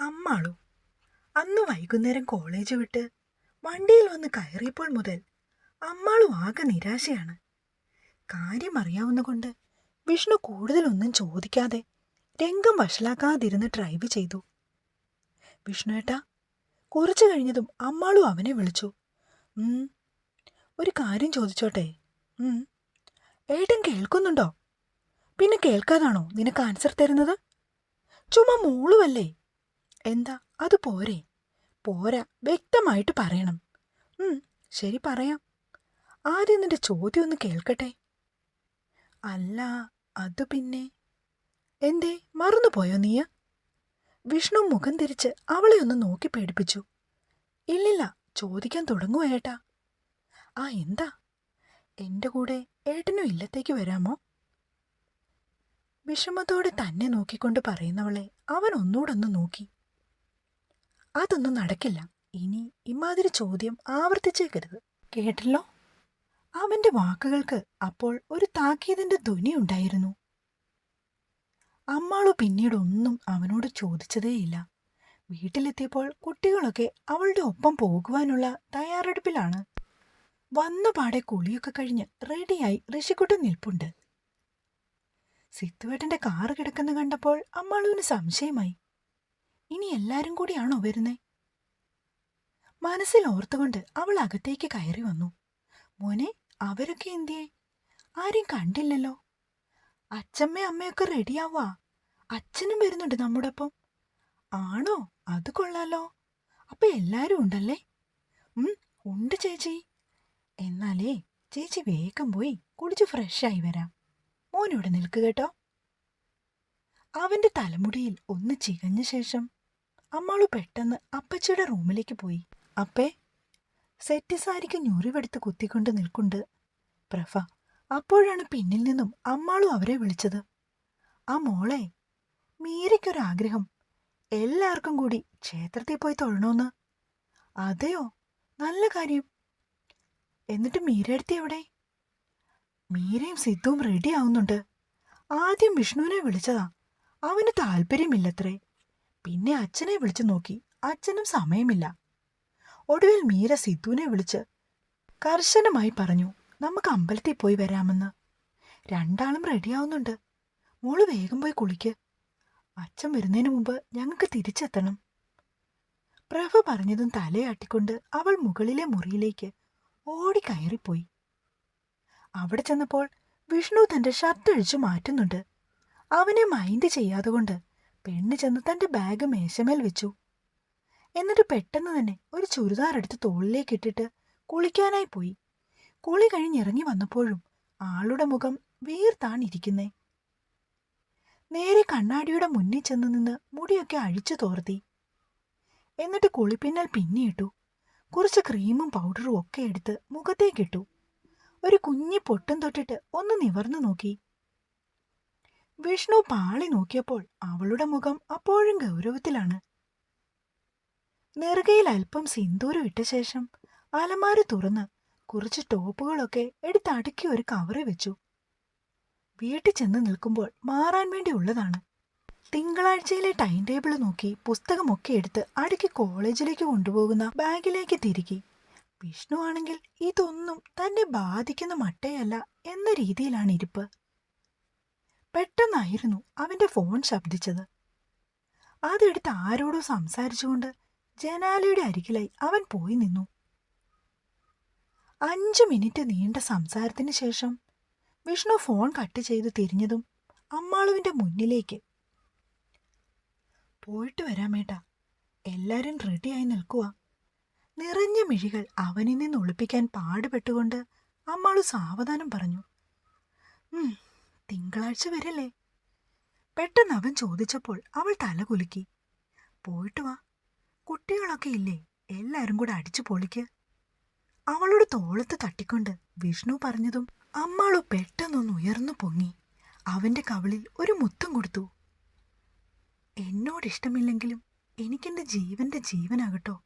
അമ്മാളു. അന്ന് വൈകുന്നേരം കോളേജ് വിട്ട് വണ്ടിയിൽ വന്ന് കയറിയപ്പോൾ മുതൽ അമ്മാളും ആകെ നിരാശയാണ്. കാര്യം അറിയാവുന്നകൊണ്ട് വിഷ്ണു കൂടുതലൊന്നും ചോദിക്കാതെ രംഗം വഷളാക്കാതിരുന്ന് ഡ്രൈവ് ചെയ്തു. വിഷ്ണുവേട്ടാ കുറച്ചു കഴിഞ്ഞതും അമ്മാളു അവനെ വിളിച്ചു. "ഉം, ഒരു കാര്യം ചോദിച്ചോട്ടെ? "ഉം, ഏട്ടൻ കേൾക്കുന്നുണ്ടോ? പിന്നെ കേൾക്കാതാണോ നിനക്ക് ആൻസർ തരുന്നത്? ചുമ്മാ മൂളുവല്ലേ? എന്താ? അത് പോരെ. പോരാ. വ്യക്തമായിട്ട് പറയണം. ശരി പറയാം. ആദ്യം നിന്റെ ചോദ്യം ഒന്ന് കേൾക്കട്ടെ. അല്ല അത് പിന്നെ. എന്തേ? മറന്നുപോയോ നീയ? വിഷ്ണു മുഖം തിരിച്ച് അവളെ ഒന്ന് നോക്കി പേടിപ്പിച്ചു. ഇല്ലില്ല ചോദിക്കാൻ തുടങ്ങുവോ ഏട്ടാ. ആ എന്താ? എന്റെ കൂടെ ഏട്ടനും ഇല്ലത്തേക്ക് വരാമോ? വിഷമത്തോടെ തന്നെ നോക്കിക്കൊണ്ട് പറയുന്നവളെ അവൻ ഒന്നുകൂടൊന്ന് നോക്കി. അതൊന്നും നടക്കില്ല. ഇനി ഇമാതിരി ചോദ്യം ആവർത്തിച്ചേക്കരുത്. കേട്ടല്ലോ? അവന്റെ വാക്കുകൾക്ക് അപ്പോൾ ഒരു താക്കീതിന്റെ ധ്വനി ഉണ്ടായിരുന്നു. അമ്മാളു പിന്നീട് ഒന്നും അവനോട് ചോദിച്ചതേയില്ല. വീട്ടിലെത്തിയപ്പോൾ കുട്ടികളൊക്കെ അവളുടെ ഒപ്പം പോകുവാനുള്ള തയ്യാറെടുപ്പിലാണ്. വന്ന പാടെ കുളിയൊക്കെ കഴിഞ്ഞ് റെഡിയായി ഋഷിക്കുട്ടൻ നിൽപ്പുണ്ട്. സിത്തുവേട്ടന്റെ കാറ് കിടക്കുന്ന കണ്ടപ്പോൾ അമ്മാളുവിന് സംശയമായി. ഇനി എല്ലാരും കൂടിയാണോ വരുന്നേ? മനസ്സിൽ ഓർത്തുകൊണ്ട് അവൾ അകത്തേക്ക് കയറി വന്നു. മോനെ അവരൊക്കെ എന്തിയേ? ആരും കണ്ടില്ലല്ലോ. അച്ഛമ്മ അമ്മയൊക്കെ റെഡിയാവാ അച്ഛനും വരുന്നുണ്ട് നമ്മുടെ ഒപ്പം ആണോ? അത് കൊള്ളാലോ. അപ്പൊ എല്ലാരും ഉണ്ടല്ലേ? ഉം ഉണ്ട് ചേച്ചി. എന്നാലേ ചേച്ചി വേഗം പോയി കുളിച്ച് ഫ്രഷായി വരാം. മോനിവിടെ നിൽക്ക് കേട്ടോ. അവന്റെ തലമുടിയിൽ ഒന്ന് ചികഞ്ഞ ശേഷം അമ്മാളു പെട്ടെന്ന് അപ്പച്ചിയുടെ റൂമിലേക്ക് പോയി. അപ്പേ സെറ്റ് സാരിക്ക് ഞൊറിവെടുത്ത് കുത്തിക്കൊണ്ട് നിൽക്കുണ്ട് പ്രഭ അപ്പോഴാണ് പിന്നിൽ നിന്നും അമ്മാളും അവരെ വിളിച്ചത്. ആ മോളെ മീരയ്ക്കൊരാഗ്രഹം. എല്ലാവർക്കും കൂടി ക്ഷേത്രത്തിൽ പോയി തൊഴണോന്ന്. അതെയോ? നല്ല കാര്യം. എന്നിട്ട് മീര മീരടുത്തി എവിടെ? മീരയും സിദ്ധുവും റെഡി ആവുന്നുണ്ട്. ആദ്യം വിഷ്ണുവിനെ വിളിച്ചതാ. അവന് താല്പര്യമില്ലത്രേ. പിന്നെ അച്ഛനെ വിളിച്ചു നോക്കി. അച്ഛനും സമയമില്ല. ഒടുവിൽ മീര സിദ്ധുവിനെ വിളിച്ച് കർശനമായി പറഞ്ഞു നമുക്ക് അമ്പലത്തിൽ പോയി വരാമെന്ന്. രണ്ടാളും റെഡിയാവുന്നുണ്ട് മോൾ വേഗം പോയി കുളിക്ക്. അച്ഛൻ വരുന്നതിന് മുമ്പ് ഞങ്ങൾക്ക് തിരിച്ചെത്തണം. പ്രഭ പറഞ്ഞതും തലയാട്ടിക്കൊണ്ട് അവൾ മുകളിലെ മുറിയിലേക്ക് ഓടി കയറിപ്പോയി. അവിടെ ചെന്നപ്പോൾ വിഷ്ണു തന്റെ ഷർട്ട് അഴിച്ചു മാറ്റുന്നുണ്ട്. അവനെ മൈൻഡ് ചെയ്യാതെ കൊണ്ട് പെണ്ണ് ചെന്ന് തന്റെ ബാഗ് മേശമേൽ വെച്ചു. എന്നിട്ട് പെട്ടെന്ന് തന്നെ ഒരു ചുരിദാർ എടുത്ത് തോളിലേക്ക് ഇട്ടിട്ട് കുളിക്കാനായി പോയി. കുളി കഴിഞ്ഞിറങ്ങി വന്നപ്പോഴും ആളുടെ മുഖം വീർത്താണിരിക്കുന്നേ നേരെ കണ്ണാടിയുടെ മുന്നിൽ ചെന്ന് നിന്ന് മുടിയൊക്കെ അഴിച്ചു തോർത്തി. എന്നിട്ട് കുളിപ്പിന്നൽ പിന്നിയിട്ടു കുറച്ച് ക്രീമും പൗഡറും ഒക്കെ എടുത്ത് മുഖത്തേക്കിട്ടു ഒരു കുഞ്ഞി പൊട്ടും തൊട്ടിട്ട് ഒന്ന് നിവർന്നു നോക്കി. വിഷ്ണു പാളി നോക്കിയപ്പോൾ അവളുടെ മുഖം അപ്പോഴും ഗൗരവത്തിലാണ്. നെറുകയിൽ അല്പം സിന്ദൂരം ഇട്ട ശേഷം അലമാര തുറന്ന് കുറച്ച് ടോപ്പുകളൊക്കെ എടുത്തടുക്കി ഒരു കവറിൽ വെച്ചു. വീട്ടിൽ ചെന്ന് നിൽക്കുമ്പോൾ മാറാൻ വേണ്ടി ഉള്ളതാണ്. തിങ്കളാഴ്ചയിലെ ടൈം ടേബിൾ നോക്കി പുസ്തകമൊക്കെ എടുത്ത് അടുക്കി കോളേജിലേക്ക് കൊണ്ടുപോകുന്ന ബാഗിലേക്ക് തിരികെ. വിഷ്ണു ആണെങ്കിൽ ഇതൊന്നും തന്നെ ബാധിക്കുന്ന മട്ടയല്ല എന്ന രീതിയിലാണ് ഇരിപ്പ്. പെട്ടെന്നായിരുന്നു അവന്റെ ഫോൺ ശബ്ദിച്ചത്. അതെടുത്ത് ആരോടോ സംസാരിച്ചുകൊണ്ട് ജനാലയുടെ അരികിലായി അവൻ പോയി നിന്നു. അഞ്ചു മിനിറ്റ് നീണ്ട സംസാരത്തിന് ശേഷം വിഷ്ണു ഫോൺ കട്ട് ചെയ്ത് തിരിഞ്ഞതും അമ്മാളുവിന്റെ മുന്നിലേക്ക്. പോയിട്ട് വരാമേട്ടാ എല്ലാരും റെഡിയായി നിൽക്കുക നിറഞ്ഞ മിഴികൾ അവനിൽ നിന്ന് ഒളിപ്പിക്കാൻ പാടുപെട്ടുകൊണ്ട് അമ്മാളു സാവധാനം പറഞ്ഞു. "ഉം, തിങ്കളാഴ്ച വരല്ലേ? പെട്ടെന്ന് അവൻ ചോദിച്ചപ്പോൾ അവൾ തല കുലുക്കി. പോയിട്ട് വാ. കുട്ടികളൊക്കെ ഇല്ലേ? എല്ലാരും കൂടെ അടിച്ചു പൊളിക്ക്. അവളുടെ തോളത്ത് തട്ടിക്കൊണ്ട് വിഷ്ണു പറഞ്ഞതും അമ്മാളു പെട്ടെന്നൊന്ന് ഉയർന്നു പൊങ്ങി. അവന്റെ കവിളിൽ ഒരു മുത്തം കൊടുത്തു. എന്നോട് എന്നോടിഷ്ടമില്ലെങ്കിലും എനിക്കെന്റെ ജീവന്റെ ജീവനാകട്ടോ.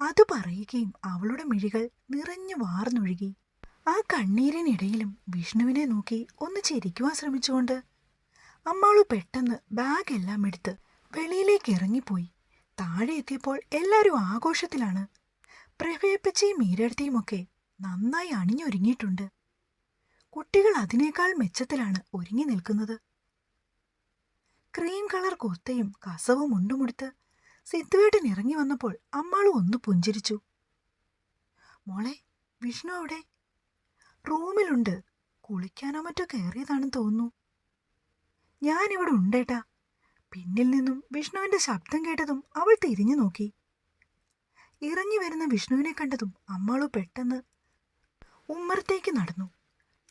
അത് പറയുകയും അവളുടെ മിഴികൾ നിറഞ്ഞു വാർന്നൊഴുകി. ആ കണ്ണീരിനിടയിലും വിഷ്ണുവിനെ നോക്കി ഒന്ന് ചിരിക്കുവാൻ ശ്രമിച്ചുകൊണ്ട് അമ്മാളു പെട്ടെന്ന് ബാഗ് എല്ലാം എടുത്ത് വെളിയിലേക്ക് ഇറങ്ങിപ്പോയി. താഴെ എത്തിയപ്പോൾ എല്ലാവരും ആഘോഷത്തിലാണ്. പ്രഭയപ്പച്ചയും മീരടുത്തിയുമൊക്കെ നന്നായി അണിഞ്ഞൊരുങ്ങിയിട്ടുണ്ട്. കുട്ടികൾ അതിനേക്കാൾ മെച്ചത്തിലാണ് ഒരുങ്ങി നിൽക്കുന്നത്. ക്രീം കളർ കുർത്തയും കസവും ഉണ്ടുമുടുത്ത് സിദ്ധുവേട്ടൻ ഇറങ്ങി വന്നപ്പോൾ അമ്മാളും ഒന്ന് പുഞ്ചിരിച്ചു. മോളെ വിഷ്ണു അവിടെ റൂമിലുണ്ട്. കുളിക്കാനോ മറ്റോ കയറിയതാണെന്ന് തോന്നുന്നു. ഞാനിവിടെ ഉണ്ടേട്ടാ. പിന്നിൽ നിന്നും വിഷ്ണുവിന്റെ ശബ്ദം കേട്ടതും അവൾ തിരിഞ്ഞു നോക്കി. ഇറങ്ങി വരുന്ന വിഷ്ണുവിനെ കണ്ടതും അമ്മാളു പെട്ടെന്ന് ഉമ്മറത്തേക്ക് നടന്നു.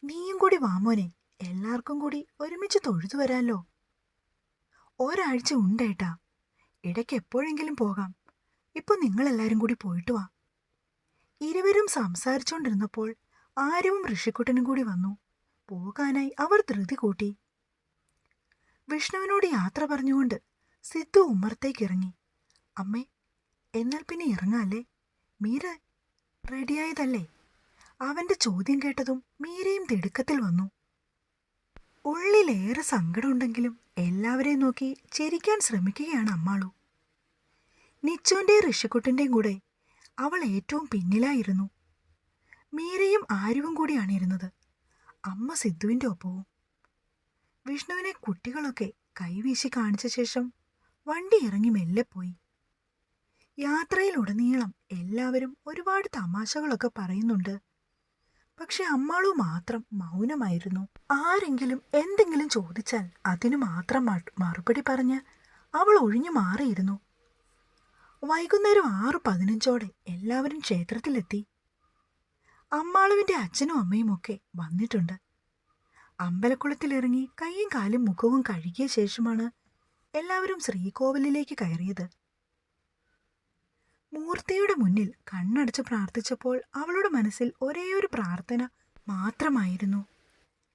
നീയും കൂടി വാമോനെ എല്ലാവർക്കും കൂടി ഒരുമിച്ച് തൊഴുതു വരാലോ. ഒരാഴ്ച ഉണ്ടേട്ടാ. ഇടയ്ക്ക് എപ്പോഴെങ്കിലും പോകാം. ഇപ്പൊ നിങ്ങളെല്ലാരും കൂടി പോയിട്ട് വാ. ഇരുവരും സംസാരിച്ചുകൊണ്ടിരുന്നപ്പോൾ ആര്യവും ഋഷിക്കുട്ടനും കൂടി വന്നു. പോകാനായി അവർ ധൃതി കൂട്ടി. വിഷ്ണുവിനോട് യാത്ര പറഞ്ഞുകൊണ്ട് സിദ്ധു ഉമ്മറത്തേക്ക് ഇറങ്ങി അമ്മേ എന്നാൽ പിന്നെ ഇറങ്ങാല്ലേ? മീര റെഡിയായതല്ലേ? അവന്റെ ചോദ്യം കേട്ടതും മീരയും തിടുക്കത്തിൽ വന്നു. ഉള്ളിലേറെ സങ്കടമുണ്ടെങ്കിലും എല്ലാവരെയും നോക്കി ചിരിക്കാൻ ശ്രമിക്കുകയാണ് അമ്മാളു. നിച്ചുവിന്റെയും ഋഷിക്കുട്ടിന്റെയും കൂടെ അവൾ ഏറ്റവും പിന്നിലായിരുന്നു. മീരയും ആര്യവും കൂടിയാണ് ഇരുന്നത്. അമ്മ സിദ്ധുവിന്റെ ഒപ്പവും. വിഷ്ണുവിനെ കുട്ടികളൊക്കെ കൈവീശി കാണിച്ച ശേഷം വണ്ടി ഇറങ്ങി മെല്ലെ പോയി. യാത്രയിലുടനീളം എല്ലാവരും ഒരുപാട് തമാശകളൊക്കെ പറയുന്നുണ്ട്. പക്ഷെ അമ്മാളു മാത്രം മൗനമായിരുന്നു. ആരെങ്കിലും എന്തെങ്കിലും ചോദിച്ചാൽ അതിനു മാത്രം മറുപടി പറഞ്ഞ് അവൾ ഒഴിഞ്ഞു മാറിയിരുന്നു. വൈകുന്നേരം ആറ് പതിനഞ്ചോടെ എല്ലാവരും ക്ഷേത്രത്തിലെത്തി. അമ്മാളുവിന്റെ അച്ഛനും അമ്മയും ഒക്കെ വന്നിട്ടുണ്ട്. അമ്പലക്കുളത്തിലിറങ്ങി കൈയും കാലും മുഖവും കഴുകിയ ശേഷമാണ് എല്ലാവരും ശ്രീകോവിലിലേക്ക് കയറിയത്. മൂർത്തിയുടെ മുന്നിൽ കണ്ണടച്ച് പ്രാർത്ഥിച്ചപ്പോൾ അവളുടെ മനസ്സിൽ ഒരേയൊരു പ്രാർത്ഥന മാത്രമായിരുന്നു.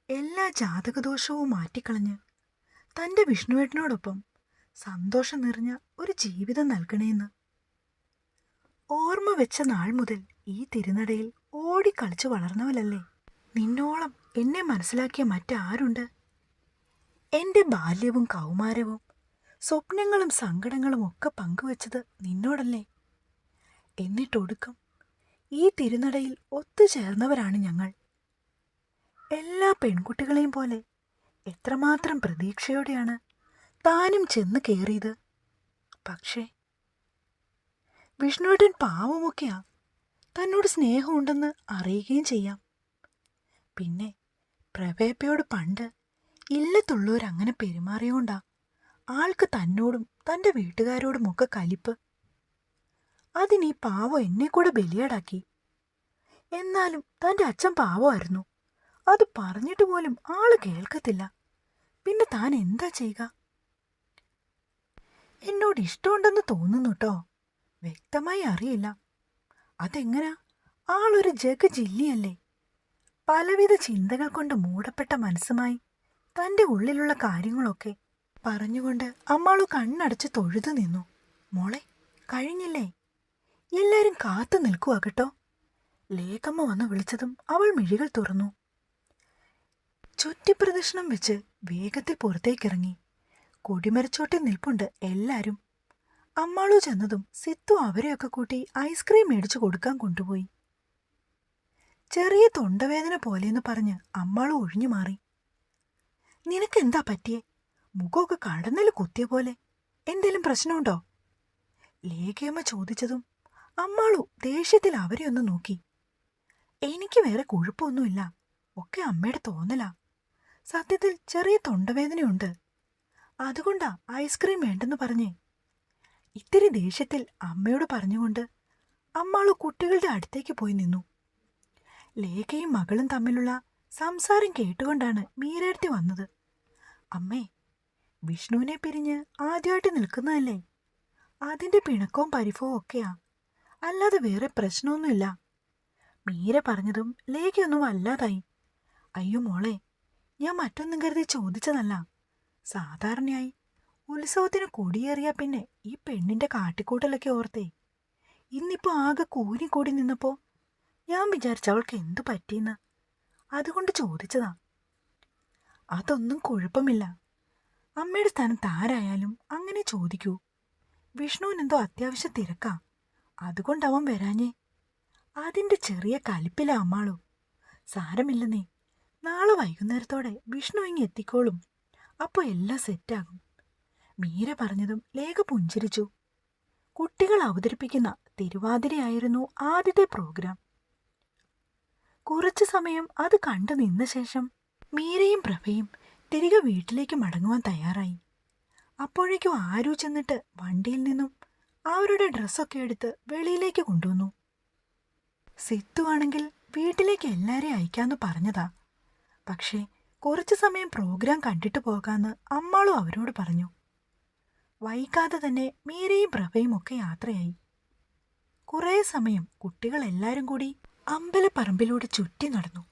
എല്ലാ ജാതകദോഷവും മാറ്റിക്കളഞ്ഞ് തന്റെ വിഷ്ണുവേട്ടനോടൊപ്പം സന്തോഷം നിറഞ്ഞ ഒരു ജീവിതം നൽകണേന്ന്. ഓർമ്മ വെച്ച നാൾ മുതൽ ഈ തിരുനടയിൽ ഓടിക്കളിച്ചു വളർന്നവലല്ലേ നിന്നോളം എന്നെ മനസ്സിലാക്കിയ മറ്റാരുണ്ട്? എന്റെ ബാല്യവും കൗമാരവും സ്വപ്നങ്ങളും സങ്കടങ്ങളും ഒക്കെ പങ്കുവച്ചത് നിന്നോടല്ലേ? എന്നിട്ടൊടുക്കം ഈ തിരുനടയിൽ ഒത്തുചേർന്നവരാണ് ഞങ്ങൾ. എല്ലാ പെൺകുട്ടികളെയും പോലെ എത്രമാത്രം പ്രതീക്ഷയോടെയാണ് താനും ചെന്ന് കയറിയത് പക്ഷേ വിഷ്ണുവേട്ടൻ പാവമൊക്കെയാ തന്നോട് സ്നേഹമുണ്ടെന്ന് അറിയുകയും ചെയ്യാം. പിന്നെ പ്രവേപ്പയോട് പണ്ട് ഇല്ലത്തുള്ളവരങ്ങനെ പെരുമാറിയോണ്ടാ ആൾക്ക് തന്നോടും തന്റെ വീട്ടുകാരോടുമൊക്കെ കലിപ്പ്. അതിനീ പാവം എന്നെ കൂടെ ബലിയാടാക്കി. എന്നാലും തന്റെ അച്ഛൻ പാവമായിരുന്നു. അത് പറഞ്ഞിട്ട് പോലും ആൾ കേൾക്കത്തില്ല. പിന്നെ താൻ എന്താ ചെയ്യുക? എന്നോട് ഇഷ്ടമുണ്ടെന്ന് തോന്നുന്നു കേട്ടോ വ്യക്തമായി അറിയില്ല. അതെങ്ങനാ? ആളൊരു ജഗ് ജില്ലിയല്ലേ. പലവിധ ചിന്തകൾ കൊണ്ട് മൂടപ്പെട്ട മനസ്സുമായി തന്റെ ഉള്ളിലുള്ള കാര്യങ്ങളൊക്കെ പറഞ്ഞുകൊണ്ട് അമ്മാളു കണ്ണടച്ച് തൊഴുതു നിന്നു. മോളെ കഴിഞ്ഞില്ലേ? എല്ലാരും കാത്തു നിൽക്കുക കേട്ടോ. ലേഖമ്മ വന്ന് വിളിച്ചതും അവൾ മിഴികൾ തുറന്നു. ചുറ്റിപ്രദക്ഷിണം വെച്ച് വേഗത്തിൽ പുറത്തേക്കിറങ്ങി. കൊടിമരച്ചോട്ടിൽ നിൽപ്പുണ്ട് എല്ലാരും. അമ്മാളു ചെന്നതും സിത്തു അവരെയൊക്കെ കൂട്ടി ഐസ്ക്രീം മേടിച്ചു കൊടുക്കാൻ കൊണ്ടുപോയി. ചെറിയ തൊണ്ടവേദന പോലെയെന്ന് പറഞ്ഞ് അമ്മാളു ഒഴിഞ്ഞു മാറി. നിനക്കെന്താ പറ്റിയേ? മുഖമൊക്കെ കടന്നൽ കുത്തിയ പോലെ. എന്തേലും പ്രശ്നമുണ്ടോ? ലേഖയമ്മ ചോദിച്ചതും അമ്മാളു ദേഷ്യത്തിൽ അവരെ ഒന്ന് നോക്കി. എനിക്ക് വേറെ കുഴപ്പമൊന്നുമില്ല. ഒക്കെ അമ്മയുടെ തോന്നലാ. സത്യത്തിൽ ചെറിയ തൊണ്ടവേദനയുണ്ട്. അതുകൊണ്ടാ ഐസ്ക്രീം വേണ്ടെന്ന് പറഞ്ഞേ ഇത്തിരി ദേഷ്യത്തിൽ അമ്മയോട് പറഞ്ഞുകൊണ്ട് അമ്മാൾ കുട്ടികളുടെ അടുത്തേക്ക് പോയി നിന്നു. ലേഖയും മകളും തമ്മിലുള്ള സംസാരം കേട്ടുകൊണ്ടാണ് മീരടുത്തി വന്നത്. അമ്മേ വിഷ്ണുവിനെ പിരിഞ്ഞ് ആദ്യമായിട്ട് നിൽക്കുന്നതല്ലേ? അതിന്റെ പിണക്കവും പരിഭവവും ഒക്കെയാ. അല്ലാതെ വേറെ പ്രശ്നമൊന്നുമില്ല. മീര പറഞ്ഞതും ലേഖയൊന്നും അല്ലാതായി. അയ്യോ മോളെ ഞാൻ മറ്റൊന്നും കരുതി ചോദിച്ചതല്ല. സാധാരണയായി ഉത്സവത്തിന് കൊടിയേറിയ പിന്നെ ഈ പെണ്ണിന്റെ കാട്ടിക്കൂട്ടലൊക്കെ ഓർത്തേ. ഇന്നിപ്പോ ആകെ കൂനിക്കൂടി കൂടി നിന്നപ്പോ ഞാൻ വിചാരിച്ച അവൾക്ക് എന്തു പറ്റിയെന്ന്. അതുകൊണ്ട് ചോദിച്ചതാ. അതൊന്നും കുഴപ്പമില്ല. അമ്മയുടെ സ്ഥാനത്ത് ആരായാലും അങ്ങനെ ചോദിക്കൂ. വിഷ്ണുവിനെന്തോ അത്യാവശ്യം തിരക്കാ. അതുകൊണ്ട് അവൻ വരാഞ്ഞേ. അതിന്റെ ചെറിയ കലിപ്പില അമ്മാളു. സാരമില്ലെന്നേ. നാളെ വൈകുന്നേരത്തോടെ വിഷ്ണു ഇങ്ങ് എത്തിക്കോളും. അപ്പോൾ എല്ലാം സെറ്റാകും മീര പറഞ്ഞതും ലേഖ പുഞ്ചിരിച്ചു. കുട്ടികൾ അവതരിപ്പിക്കുന്ന തിരുവാതിരയായിരുന്നു ആദ്യത്തെ പ്രോഗ്രാം. കുറച്ചു സമയം അത് കണ്ടു നിന്ന ശേഷം മീരയും പ്രഭയും തിരികെ വീട്ടിലേക്ക് മടങ്ങുവാൻ തയ്യാറായി. അപ്പോഴേക്കും ആരു ചെന്നിട്ട് വണ്ടിയിൽ നിന്നും അവരുടെ ഡ്രസ്സൊക്കെ എടുത്ത് വെളിയിലേക്ക് കൊണ്ടുവന്നു. സിത്തുവാണെങ്കിൽ വീട്ടിലേക്ക് എല്ലാരെയും അയക്കാന്ന് പറഞ്ഞതാ. പക്ഷേ കുറച്ചു സമയം പ്രോഗ്രാം കണ്ടിട്ട് പോകാന്ന് അമ്മാളും അവരോട് പറഞ്ഞു. വൈകാതെ തന്നെ മീരയും പ്രഭയും ഒക്കെ യാത്രയായി. കുറേ സമയം കുട്ടികൾ എല്ലാരും കൂടി അമ്പലപ്പറമ്പിലൂടെ ചുറ്റി നടന്നു.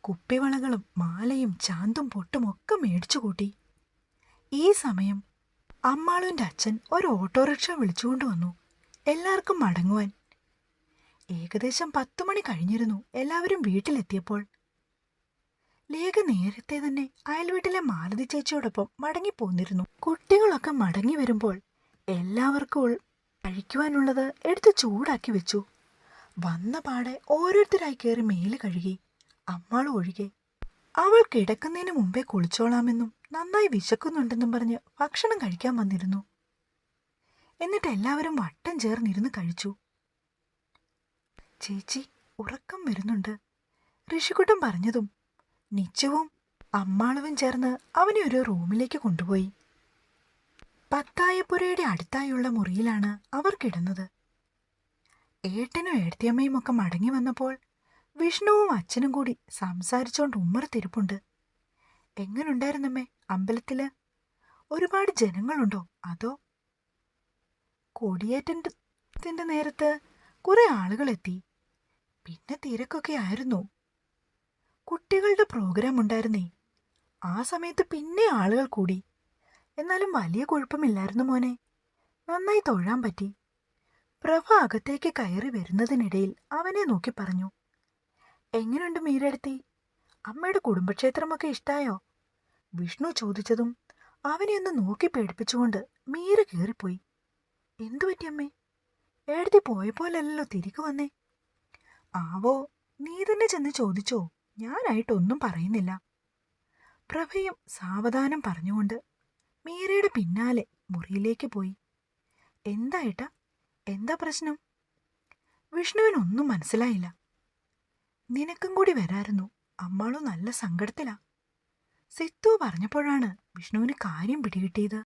കുപ്പിവളകളും മാലയും ചാന്തും പൊട്ടും ഒക്കെ മേടിച്ചു കൂട്ടി. ഈ സമയം അമ്മാളുവിന്റെ അച്ഛൻ ഒരു ഓട്ടോറിക്ഷ വിളിച്ചുകൊണ്ട് വന്നു. എല്ലാവർക്കും മടങ്ങുവാൻ. ഏകദേശം പത്തു മണി കഴിഞ്ഞിരുന്നു എല്ലാവരും വീട്ടിലെത്തിയപ്പോൾ. ലേഖ നേരത്തെ തന്നെ അയൽവീട്ടിലെ മാലതി ചേച്ചിയോടൊപ്പം മടങ്ങിപ്പോന്നിരുന്നു. കുട്ടികളൊക്കെ മടങ്ങി വരുമ്പോൾ എല്ലാവർക്കും കഴിക്കുവാനുള്ളത് എടുത്ത് ചൂടാക്കി വെച്ചു. വന്ന പാടെ ഓരോരുത്തരായി കയറി മേൽ കഴുകി അമ്മാളും ഒഴികെ അവൾ കിടക്കുന്നതിന് മുമ്പേ കുളിച്ചോളാമെന്നും നന്നായി വിശക്കുന്നുണ്ടെന്നും പറഞ്ഞ് ഭക്ഷണം കഴിക്കാൻ വന്നിരുന്നു. എന്നിട്ട് എല്ലാവരും വട്ടം ചേർന്നിരുന്ന് കഴിച്ചു. ചേച്ചി ഉറക്കം വരുന്നുണ്ട്. ഋഷിക്കുട്ടൻ പറഞ്ഞതും നിച്ചവും അമ്മാളവും ചേർന്ന് അവനെ ഒരു റൂമിലേക്ക് കൊണ്ടുപോയി. പത്തായപ്പുരയുടെ അടുത്തായുള്ള മുറിയിലാണ് അവർ കിടന്നത്. ഏട്ടനും ഏട്ടത്തിയമ്മയും ഒക്കെ മടങ്ങി വന്നപ്പോൾ വിഷ്ണുവും അച്ഛനും കൂടി സംസാരിച്ചുകൊണ്ട് ഉമ്മറത്തിരിപ്പുണ്ട്. എങ്ങനുണ്ടായിരുന്നമ്മേ അമ്പലത്തിൽ ഒരുപാട് ജനങ്ങളുണ്ടോ? അതോ? കൊടിയേറ്റത്തിന്റെ നേരത്ത് കുറെ ആളുകളെത്തി. പിന്നെ തിരക്കൊക്കെ ആയിരുന്നു. കുട്ടികളുടെ പ്രോഗ്രാം ഉണ്ടായിരുന്നേ. ആ സമയത്ത് പിന്നെ ആളുകൾ കൂടി. എന്നാലും വലിയ കുഴപ്പമില്ലായിരുന്നു മോനെ. നന്നായി തൊഴാൻ പറ്റി. പ്രഭ അകത്തേക്ക് കയറി വരുന്നതിനിടയിൽ അവനെ നോക്കി പറഞ്ഞു. എങ്ങനെയുണ്ട് മീരടുത്തി? അമ്മയുടെ കുടുംബക്ഷേത്രമൊക്കെ ഇഷ്ടായോ? വിഷ്ണു ചോദിച്ചതും അവനെ ഒന്ന് നോക്കി പേടിപ്പിച്ചുകൊണ്ട് മീര കയറിപ്പോയി. എന്തു പറ്റി അമ്മേ? എഴുതി പോയപ്പോലല്ലോ തിരികെ വന്നേ. ആവോ നീ തന്നെ ചെന്ന് ചോദിച്ചോ. ഞാനായിട്ടൊന്നും പറയുന്നില്ല. പ്രഭയും സാവധാനം പറഞ്ഞുകൊണ്ട് മീരയുടെ പിന്നാലെ മുറിയിലേക്ക് പോയി. എന്തായിട്ടാ എന്താ പ്രശ്നം? വിഷ്ണുവിനൊന്നും മനസ്സിലായില്ല. നിനക്കും കൂടി വരായിരുന്നു. അമ്മാളും നല്ല സങ്കടത്തിലാ. സിത്തു പറഞ്ഞപ്പോഴാണ് വിഷ്ണുവിന് കാര്യം പിടികിട്ടിയത്.